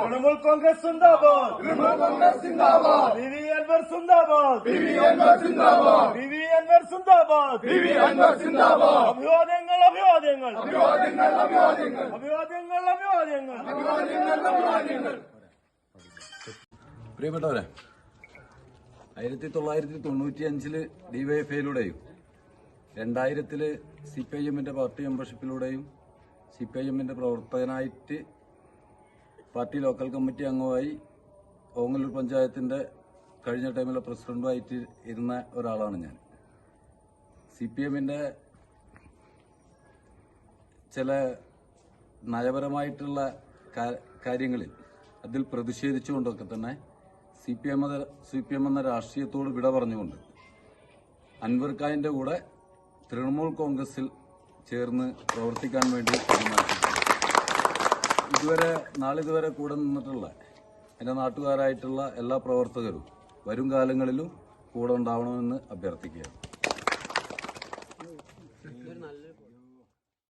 തൃണമൂൽ കോൺഗ്രസ് ബിവി അഭിവാദ്യങ്ങൾ അഭിവാദ്യങ്ങൾ. അഭിവാദ്യങ്ങൾ പ്രിയപ്പെട്ടവരെ ആയിരത്തി തൊള്ളായിരത്തി തൊണ്ണൂറ്റി അഞ്ചിൽ ഡിവൈഎഫ്ഐയിലൂടെയും രണ്ടായിരത്തിൽ സി പി ഐ എമ്മിന്റെ പാർട്ടി മെമ്പർഷിപ്പിലൂടെയും സി പി ഐ എമ്മിന്റെ പ്രവർത്തകനായിട്ട് പാർട്ടി ലോക്കൽ കമ്മിറ്റി അംഗമായി ഓങ്ങല്ലൂർ പഞ്ചായത്തിന്റെ കഴിഞ്ഞ ടൈമിലെ പ്രസിഡന്റുമായിട്ട് ഇരുന്ന ഒരാളാണ് ഞാൻ. സി പി എമ്മിന്റെ ചില നയപരമായിട്ടുള്ള കാര്യങ്ങളിൽ അതിൽ പ്രതിഷേധിച്ചുകൊണ്ടൊക്കെ തന്നെ C P M C P M എന്ന രാഷ്ട്രീയത്തോട് വിട പറഞ്ഞുകൊണ്ട് അൻവർഖായിന്റെ കൂടെ തൃണമൂൽ കോൺഗ്രസിൽ ചേർന്ന് പ്രവർത്തിക്കാൻ വേണ്ടി തീരുമാനിച്ചു ഇതുവരെ നാളിതുവരെ കൂടെ നിന്നിട്ടുള്ള എന്റെ നാട്ടുകാരായിട്ടുള്ള എല്ലാ പ്രവർത്തകരും വരും കാലങ്ങളിലും കൂടെ ഉണ്ടാവണമെന്ന് അഭ്യർത്ഥിക്കുകയാണ്.